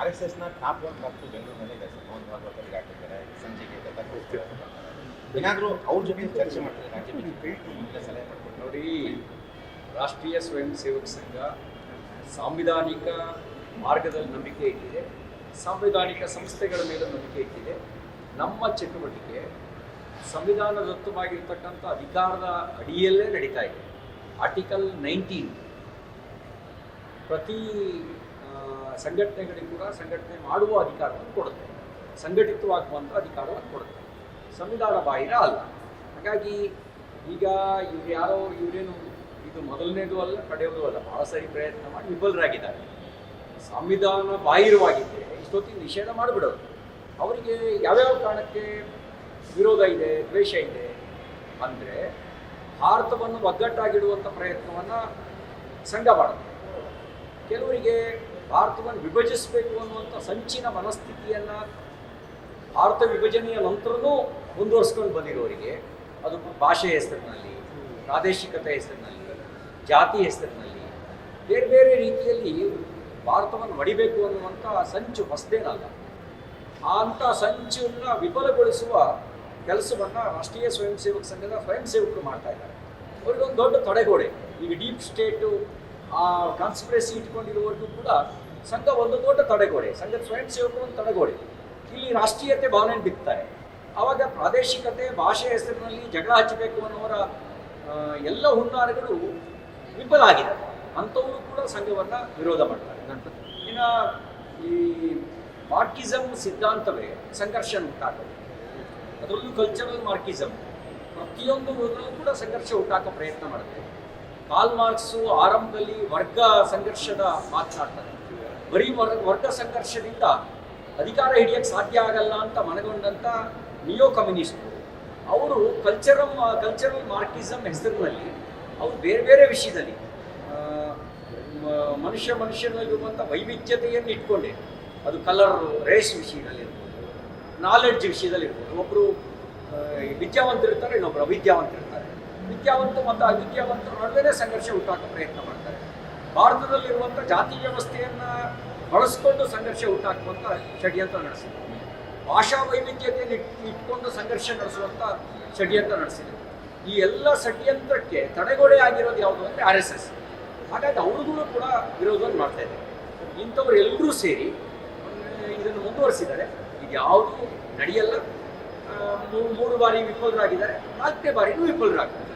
R S ಎಸ್ನ top one, top ಬೆಂಗಳೂರಿನಲ್ಲಿ sir. Mohan ಭಾಗವತರಿಗೆ ಹಾಕಿದ್ದಾರೆ ಸಂಜೆಗೆ ದತ್ತ ಏನಾದರೂ ಅವ್ರ ಜೊತೆ ಚರ್ಚೆ ಮಾಡ್ತಾರೆ? ರಾಜ್ಯ ಬಿಜೆಪಿ ಸಲಹೆ ಮಾಡ್ಕೊಂಡು ನೋಡಿ, ರಾಷ್ಟ್ರೀಯ ಸ್ವಯಂ ಸೇವಕ ಸಂಘ ಸಾಂವಿಧಾನಿಕ ಮಾರ್ಗದಲ್ಲಿ ನಂಬಿಕೆ ಇಟ್ಟಿದೆ. ಸಾಂವಿಧಾನಿಕ ಸಂಸ್ಥೆಗಳ ಮೇಲೆ ನಂಬಿಕೆ ಇಟ್ಟಿದೆ. ನಮ್ಮ ಚಟುವಟಿಕೆ ಸಂವಿಧಾನದತ್ತವಾಗಿರ್ತಕ್ಕಂಥ ಅಧಿಕಾರದ ಅಡಿಯಲ್ಲೇ ನಡೀತಾ ಇದೆ. ಆರ್ಟಿಕಲ್ ನೈನ್ಟೀನ್ ಪ್ರತಿ ಸಂಘಟನೆಗಳಿಗೂ ಕೂಡ ಸಂಘಟನೆ ಮಾಡುವ ಅಧಿಕಾರವನ್ನು ಕೊಡುತ್ತೆ. ಸಂಘಟಿತವಾಗುವಂಥ ಅಧಿಕಾರವನ್ನು ಕೊಡುತ್ತೆ. ಸಂವಿಧಾನ ಬಾಹಿರ ಅಲ್ಲ. ಹಾಗಾಗಿ ಈಗ ಇವ್ರು ಯಾರೋ ಇವರೇನು, ಇದು ಮೊದಲನೇದು ಅಲ್ಲ ಕಡೆಯೋದು ಅಲ್ಲ, ಬಹಳ ಸರಿ ಪ್ರಯತ್ನ ಮಾಡಿ ವಿಫಲರಾಗಿದ್ದಾರೆ. ಸಂವಿಧಾನ ಬಾಹಿರವಾಗಿದ್ದರೆ ಇಷ್ಟೊತ್ತಿಗೆ ನಿಷೇಧ ಮಾಡಿಬಿಡೋದು ಅವರಿಗೆ ಯಾವ್ಯಾವ ಕಾರಣಕ್ಕೆ ವಿರೋಧ ಇದೆ, ದ್ವೇಷ ಇದೆ ಅಂದರೆ ಭಾರತವನ್ನು ಒಗ್ಗಟ್ಟಾಗಿಡುವಂಥ ಪ್ರಯತ್ನವನ್ನು ಸಂಘ ಮಾಡುತ್ತೆ. ಕೆಲವರಿಗೆ ಭಾರತವನ್ನು ವಿಭಜಿಸಬೇಕು ಅನ್ನುವಂಥ ಸಂಚಿನ ಮನಸ್ಥಿತಿಯನ್ನು ಭಾರತ ವಿಭಜನೆಯ ನಂತರನೂ ಮುಂದುವರಿಸ್ಕೊಂಡು ಬಂದಿರೋರಿಗೆ, ಅದು ಭಾಷೆ ಹೆಸರಿನಲ್ಲಿ ಪ್ರಾದೇಶಿಕತೆ ಹೆಸರಿನಲ್ಲಿ, ಜಾತಿ ಹೆಸರಿನಲ್ಲಿ, ಬೇರೆ ಬೇರೆ ರೀತಿಯಲ್ಲಿ ಭಾರತವನ್ನು ಒಡಿಬೇಕು ಅನ್ನುವಂಥ ಸಂಚು ಹೊಸದೇನಲ್ಲ. ಆ ಅಂಥ ಸಂಚನ್ನು ವಿಫಲಗೊಳಿಸುವ ಕೆಲಸವನ್ನು ರಾಷ್ಟ್ರೀಯ ಸ್ವಯಂ ಸೇವಕ ಸಂಘದ ಸ್ವಯಂ ಸೇವಕರು ಮಾಡ್ತಾ ಇದ್ದಾರೆ. ಅವ್ರಿಗೊಂದು ದೊಡ್ಡ ತಡೆಗೋಡೆ, ಈಗ ಡೀಪ್ ಸ್ಟೇಟು ಆ ಕಾನ್ಸ್ಪಿರಸಿ ಇಟ್ಕೊಂಡಿರುವವರೆಗೂ ಕೂಡ ಸಂಘ ಒಂದು ದೊಡ್ಡ ತಡೆಗೋಡೆ ಸಂಘದ ಸ್ವಯಂ ಸೇವಕರು ಒಂದು ತಡೆಗೋಡೆ. ಇಲ್ಲಿ ರಾಷ್ಟ್ರೀಯತೆ ಭಾವನೆ ಬಿತ್ತಾರೆ. ಆವಾಗ ಪ್ರಾದೇಶಿಕತೆ, ಭಾಷೆ ಹೆಸರಿನಲ್ಲಿ ಜಗಳ ಹಚ್ಚಬೇಕು ಅನ್ನೋರ ಎಲ್ಲ ಹುನ್ನಾರಗಳು ವಿಫಲ ಆಗಿದೆ. ಅಂಥವರು ಕೂಡ ಸಂಘವನ್ನು ವಿರೋಧ ಮಾಡ್ತಾರೆ. ಇನ್ನು ಈ ಮಾರ್ಕಿಸಮ್ ಸಿದ್ಧಾಂತವೇ ಸಂಘರ್ಷ ಉಂಟಾಗೋದು ಅದರಲ್ಲೂ ಕಲ್ಚರಲ್ ಮಾರ್ಕಿಸಮ್ ಪ್ರತಿಯೊಂದು ಕೂಡ ಸಂಘರ್ಷ ಹುಟ್ಟಾಕೋ ಪ್ರಯತ್ನ ಮಾಡುತ್ತೆ ಕಾಲ್ ಮಾರ್ಕ್ಸು ಆರಂಭದಲ್ಲಿ ವರ್ಗ ಸಂಘರ್ಷದ ಮಾತನಾಡ್ತಾರೆ ಬರೀ ವರ್ಗ ವರ್ಗ ಸಂಘರ್ಷದಿಂದ ಅಧಿಕಾರ ಹಿಡಿಯಕ್ಕೆ ಸಾಧ್ಯ ಆಗಲ್ಲ ಅಂತ ಮನಗೊಂಡಂಥ ನಿಯೋ ಕಮ್ಯುನಿಸ್ಟ್, ಅವರು ಕಲ್ಚರಲ್ ಕಲ್ಚರಲ್ ಮಾರ್ಕಿಸಮ್ ಹೆಸರಿನಲ್ಲಿ, ಅವರು ಬೇರೆ ಬೇರೆ ವಿಷಯದಲ್ಲಿ ಮನುಷ್ಯ ಮನುಷ್ಯನಲ್ಲಿರುವಂಥ ವೈವಿಧ್ಯತೆಯನ್ನು ಇಟ್ಕೊಂಡೆ. ಅದು ಕಲರ್ ರೇಸ್ ವಿಷಯದಲ್ಲಿ ನಾಲೆಡ್ಜ್ ವಿಷಯದಲ್ಲಿ ಇರ್ಬೋದು. ಒಬ್ಬರು ವಿದ್ಯಾವಂತರಿರ್ತಾರೆ ಇನ್ನೊಬ್ಬರು ಅವಿದ್ಯಾವಂತರಿರ್ತಾರೆ. ವಿದ್ಯಾವಂತ ಮತ್ತು ಅವಿದ್ಯಾವಂತರ ನಡುವೆ ಸಂಘರ್ಷ ಹುಟ್ಟಾಕ ಪ್ರಯತ್ನ ಮಾಡ್ತಾರೆ. ಭಾರತದಲ್ಲಿರುವಂಥ ಜಾತಿ ವ್ಯವಸ್ಥೆಯನ್ನು ಬಳಸ್ಕೊಂಡು ಸಂಘರ್ಷ ಹುಟ್ಟಾಕುವಂಥ ಷಡ್ಯಂತ್ರ ನಡೆಸಿದೆ. ಭಾಷಾ ವೈವಿಧ್ಯತೆಯನ್ನು ಇಟ್, ಇಟ್ಕೊಂಡು ಸಂಘರ್ಷ ನಡೆಸುವಂಥ ಷಡ್ಯಂತ್ರ ನಡೆಸಿದೆ. ಈ ಎಲ್ಲ ಷಡ್ಯಂತ್ರಕ್ಕೆ ತಡೆಗೋಡೆ ಆಗಿರೋದು ಯಾವುದು ಅಂದರೆ ಆರ್ ಎಸ್ ಎಸ್. ಹಾಗಾಗಿ ಅವ್ರಿಗೂ ಕೂಡ ವಿರೋಧವನ್ನು ಮಾಡ್ತಾ ಇದ್ದಾರೆ. ಇಂಥವ್ರು ಎಲ್ಲರೂ ಸೇರಿ ಇದನ್ನು ಮುಂದುವರಿಸಿದ್ದಾರೆ. ಇದು ಯಾವುದೂ ನಡೆಯಲ್ಲ. ಮೂರು ಬಾರಿ ವಿಫಲರಾಗಿದ್ದಾರೆ. ನಾಲ್ಕನೇ ಬಾರಿನೂ ವಿಫಲರಾಗ್ತಾರೆ.